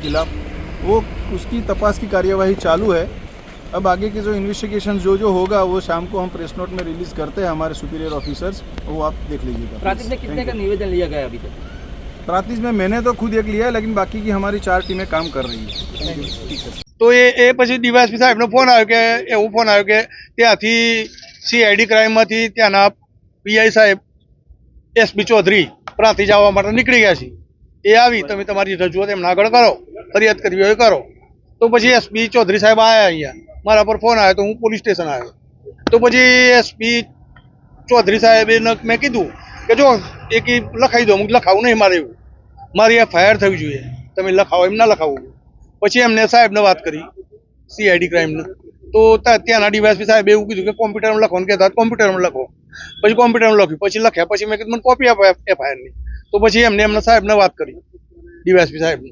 खिलाफ वो उसकी तपास की कार्यवाही चालू है अब आगे के जो इन्वेस्टिगेशन जो जो होगा वो शाम को हम प्रेस नोट में रिलीज करते हैं हमारे सुपीरियर ऑफिसर्स वो आप देख लीजिएगा प्रांतिक में कितने का निवेदन लिया गया अभी तक प्रातिज में मैंने तो खुद एक लिया है लेकिन बाकी की हमारी चार टीमें काम कर रही है ठीक है તો એ એ પછી ડીવાયસપી સાહેબનો ફોન આવ્યો કે એવું ફોન આવ્યો કે ત્યાંથી સીઆઈડી ક્રાઇમમાંથી ત્યાંના પીઆઈ સાહેબ એસપી ચૌધરી પ્રાંતિજ આવવા માટે નીકળી ગયા છે એ આવી, તમે તમારી રજૂઆત એમના આગળ કરો, ફરિયાદ કરવી હોય કરો. તો પછી એસપી ચૌધરી સાહેબ આવ્યા અહીંયા. મારા પર ફોન આવ્યો તો હું પોલીસ સ્ટેશન આવ્યો. તો પછી એસપી ચૌધરી સાહેબે મેં કીધું કે જો એક લખાઈ દો, હું લખાવું નહીં મારે એવું. મારી એફઆઈઆર થવી જોઈએ. તમે લખાવો એમ ના લખાવું. પછી એમને સાહેબને વાત કરી સીઆઈડી ક્રાઇમને તો ત્યાંના ડીવાયસપી સાહેબે એવું કીધું કે કોમ્પ્યુટરમાં લખવાનું કહેતા કોમ્પ્યુટરમાં લખો. પછી કોમ્પ્યુટરમાં લખ્યું. પછી લખ્યા પછી મેં કીધું, મને કોપી આપો એફઆઈઆરની તો પછી એમને એમને સાહેબને વાત કરી ડીવાયસપી સાહેબને.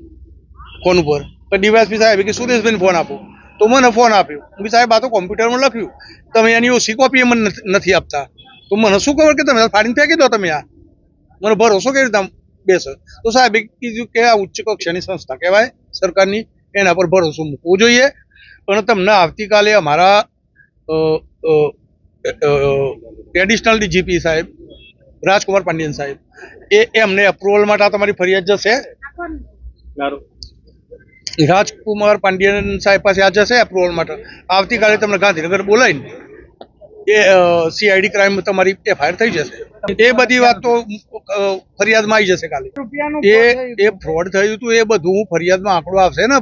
ફોન ઉપર. તો ડીવાયસપી સાહેબે કે, સુરેશભાઈને ફોન આપો. તો મને ફોન આપ્યો. હું સાહેબ, આ તો કોમ્પ્યુટરમાં લખ્યું. તમે એની ઓછી કોપી મને નથી- આપતા. તો મને શું ખબર કે તમે ફાડીને ફેંકી દો તમે આ? મને ભરોસો કેવી રીતે બેસે? તો સાહેબે કીધું કે, આ ઉચ્ચ કક્ષાની સંસ્થા કહેવાય સરકારની, એના પર ભરોસો મૂકવો જોઈએ. અને તમને આવતીકાલે અમારા એડિશનલ ડીજીપી સાહેબ રાજકુમાર પાંડિયન સાહેબ. એ એમને અપ્રુવલ માટે આ તમારી ફરિયાદ જશે? રાજકુમાર પાંડિયન સાહેબ પાસે આ જશે અપ્રુવલ માટે? આવતીકાલે તમને ગાંધીનગર બોલાવીને એ સીઆઈડી ક્રાઇમ તમારી એફઆઈઆર થઈ જશે. એ બધી વાત તો ફરિયાદમાં આવી જશે કાલે. એ એ ફ્રોડ થયું હતું એ બધું ફરિયાદમાં આંકડો આવશે ને.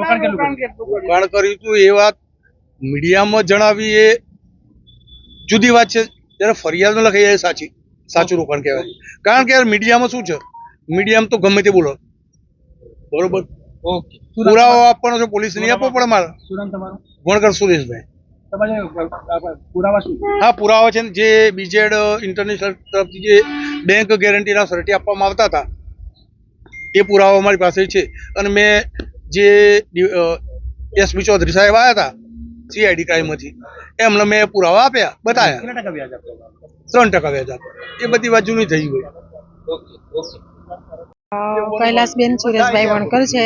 રોકાણ કર્યું હતું એ વાત મીડિયામાં જણાવી એ જુદી વાત છે. જ્યારે ફરિયાદમાં લખાઈ એ સાચી. સાચું રોકાણ કહેવાય. કારણ કે યાર મીડિયામાં શું છે? મીડિયામાં તો ગમે તે બોલો. બરોબર? પુરાવો આપવાનો છે પોલીસ નહીં આપવો પડે મારે વણકર સુરેશભાઈ. હા પુરાવા છે જે બીજેડ ઇન્ટરનેશનલ તરફથી જે બેંક ગેરંટીના સર્ટી આપવામાં આવતા હતા એ પુરાવા અમારી પાસે છે. અને મેં જે એસપી ચૌધરી સાહેબ આવ્યા હતા સીઆઈડી ક્રાઇમમાંથી એમને મેં પુરાવા આપ્યા બતાવ્યા ત્રણ ટકા વ્યાજ આપ્યા. એ બધી વાત જૂની થઈ ગઈ. કૈલાસબેન સુરેશભાઈ વણકર છે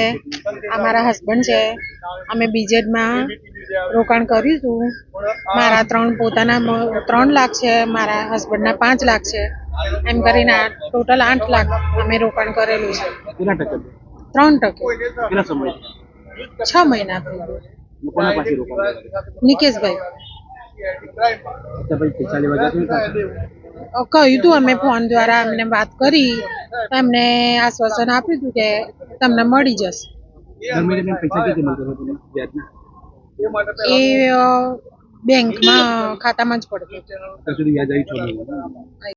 આ મારા હસબન્ડ છે. અમે બીજેડમાં રોકાણ કર્યું હતું મારા ત્રણ પોતાના ત્રણ લાખ છે મારા હસબન્ડના પાંચ લાખ છે. એમ કરીને ટોટલ આઠ લાખ અમે રોકાણ કરેલું છે. ત્રણ ટકે. છ મહિના થઈ ગયા નિકેશભાઈ. અ, કહ્યું હતું અમે ફોન દ્વારા અમને વાત કરી તો એમને આશ્વાસન આપ્યું હતું કે તમને મળી જશે. એ બેંકમાં ખાતામાં જ પડતું